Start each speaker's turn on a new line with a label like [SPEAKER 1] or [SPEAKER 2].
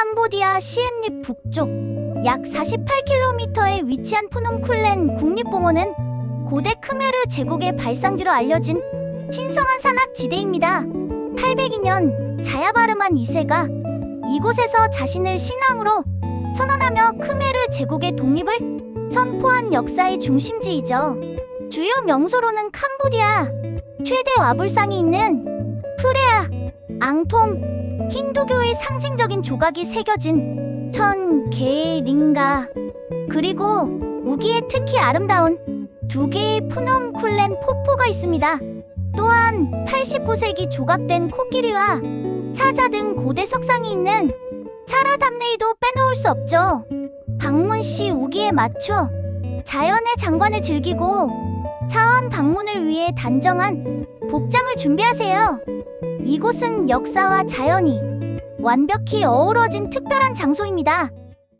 [SPEAKER 1] 캄보디아 시엠립 북쪽 약 48km에 위치한 푸놈쿨렌 국립공원은 고대 크메르 제국의 발상지로 알려진 신성한 산악지대입니다. 802년 자야바르만 2세가 이곳에서 자신을 신왕으로 선언하며 크메르 제국의 독립을 선포한 역사의 중심지이죠. 주요 명소로는 캄보디아 최대 와불상이 있는 앙톰, 힌두교의 상징적인 조각이 새겨진 천 개의 링가 그리고 우기에 특히 아름다운 두 개의 푸놈 쿨렌 폭포가 있습니다. 또한 89세기 조각된 코끼리와 사자 등 고대 석상이 있는 사라담네이도 빼놓을 수 없죠. 방문 시 우기에 맞춰 자연의 장관을 즐기고 차원 방문을 위해 단정한 복장을 준비하세요. 이곳은 역사와 자연이 완벽히 어우러진 특별한 장소입니다.